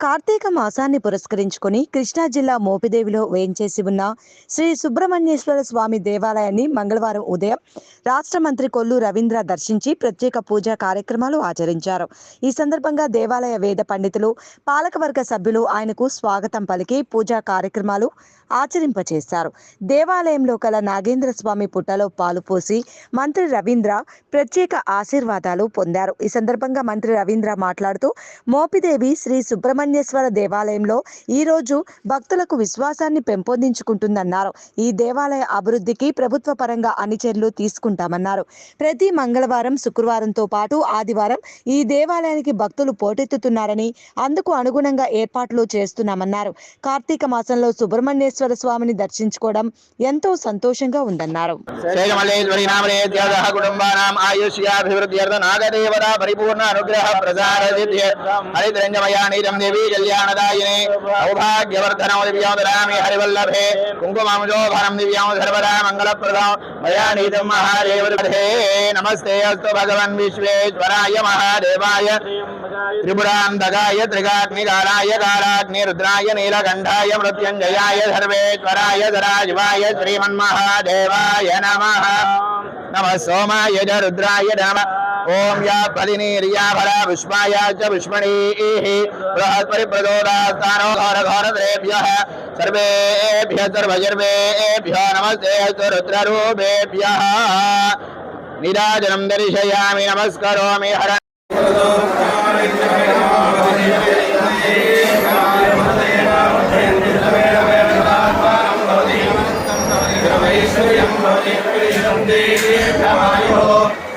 కార్తీక మాసాన్ని పురస్కరించుకొని కృష్ణా జిల్లా మోపిదేవిలో వేయించేసి ఉన్న శ్రీ సుబ్రహ్మణ్యేశ్వర స్వామి దేవాలయాన్ని మంగళవారం ఉదయం రాష్ట్ర మంత్రి కొల్లు రవీంద్ర దర్శించి ప్రత్యేక పూజా కార్యక్రమాలు ఆచరించారు. ఈ సందర్భంగా దేవాలయ వేద పండితులు పాలకవర్గ సభ్యులు ఆయనకు స్వాగతం పలికి పూజా కార్యక్రమాలు ఆచరింపచేశారు. దేవాలయంలో కల నాగేంద్ర స్వామి పుట్టలో పాలు పోసి మంత్రి రవీంద్ర ప్రత్యేక ఆశీర్వాదాలు పొందారు. ఈ సందర్భంగా మంత్రి రవీంద్ర మాట్లాడుతూ మోపిదేవి శ్రీ సుబ్రహ్మణ్యేశ్వర దేవాలయంలో ఈ రోజు భక్తులకు విశ్వాసాన్ని పెంపొందించుకుంటుందన్నారు. ఈ దేవాలయ అభివృద్ధికి ప్రభుత్వ పరంగా అన్ని చర్యలు తీసుకుంటామన్నారు. ప్రతి మంగళవారం శుక్రవారంతో పాటు ఆదివారం ఈ దేవాలయానికి భక్తులు పోటెత్తుతున్నారని అందుకు అనుగుణంగా ఏర్పాట్లు చేస్తున్నామన్నారు. కార్తీక మాసంలో సుబ్రహ్మణ్యేశ్వర స్వామిని దర్శించుకోవడం ఎంతో సంతోషంగా ఉందన్నారు. శేషమల్లేశ్వరి నామనేత్యాద కుటుంబానాం ఆయుష్యాభివృద్ధ్యర్థ నాగదేవత పరిపూర్ణ అనుగ్రహ ప్రసార సిద్ధ్య హరిద్రంజమయా నీరం దేవి కళ్యాణదాయినే సౌభాగ్యవర్ధనం దివ్యోదరామి హరివల్లభే కుంకుమాంజోభరం దివ్యాం సర్వదా మంగళప్రదం మయా నీతం మహాదేవే నమస్తే అస్తు ओम या फलिनी रिया भरा विष्माया च विष्मणी बृहस्पति प्रदोदास्तानो घर घर द्रेभ्य सर्वेभ्य सर्वजर्वेभ्यो नमस्ते रुद्ररूपेभ्य निराजनम दर्शयामि, नमस्कारोमि, हर Thank.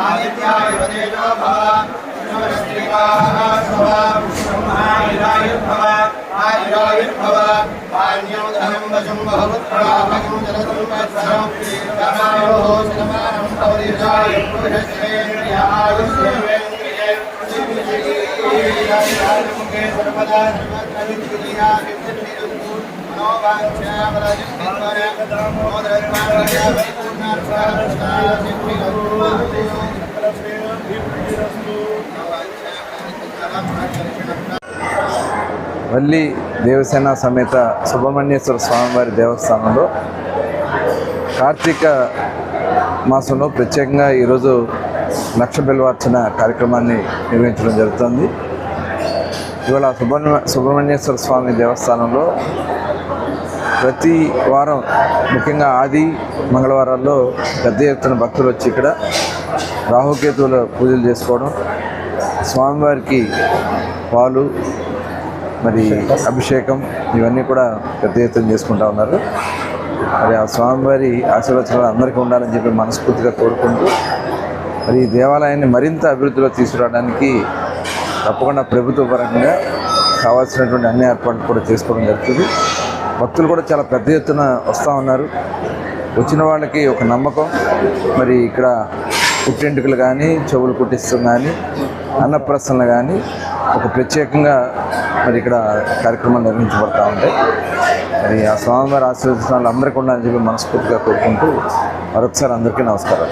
ఆదిత్యాయ భవ ప్రచోదాస్తానో ఘోర अन्योदहम् वशम् बहुपुत्राभगम् जलसम्पत्सरम् पौरिषाय सर्वदा सर्वत्रिया मनोवाञ्छाबलजिम् मोदर्माणया वैकुण्णार्थार्थालसिद्धिगौरवम् వల్లి దేవసేన సమేత సుబ్రహ్మణ్యేశ్వర స్వామివారి దేవస్థానంలో కార్తీక మాసంలో ప్రత్యేకంగా ఈరోజు లక్ష బిల్వార్చన కార్యక్రమాన్ని నిర్వహించడం జరుగుతుంది. ఇవాళ సుబ్రహ్మ సుబ్రహ్మణ్యేశ్వర స్వామి దేవస్థానంలో ప్రతి వారం ముఖ్యంగా ఆది మంగళవారాల్లో పెద్ద ఎత్తున భక్తులు వచ్చి ఇక్కడ రాహుకేతువుల పూజలు చేసుకోవడం స్వామివారికి పాలు మరి అభిషేకం ఇవన్నీ కూడా పెద్ద ఎత్తున చేసుకుంటా ఉన్నారు. మరి ఆ స్వామివారి ఆశీర్వచనాలు అందరికీ ఉండాలని చెప్పి మనస్ఫూర్తిగా కోరుకుంటూ మరి ఈ దేవాలయాన్ని మరింత అభివృద్ధిలో తీసుకురావడానికి తప్పకుండా ప్రభుత్వ పరంగా కావాల్సినటువంటి అన్ని ఏర్పాట్లు కూడా చేసుకోవడం జరుగుతుంది. భక్తులు కూడా చాలా పెద్ద ఎత్తున వస్తూ ఉన్నారు. వచ్చిన వాళ్ళకి ఒక నమ్మకం. మరి ఇక్కడ పుట్టెంటుకలు కానీ చెవులు కుట్టిస్తాం కానీ అన్నప్రసన్నలు కానీ ఒక ప్రత్యేకంగా మరి ఇక్కడ కార్యక్రమాలు నిర్వహించబడతా ఉంటాయి. మరి ఆ స్వామివారి ఆశీర్వచనాలు అందరికీ ఉండాలని చెప్పి మనస్ఫూర్తిగా కోరుకుంటూ మరొకసారి అందరికీ నమస్కారం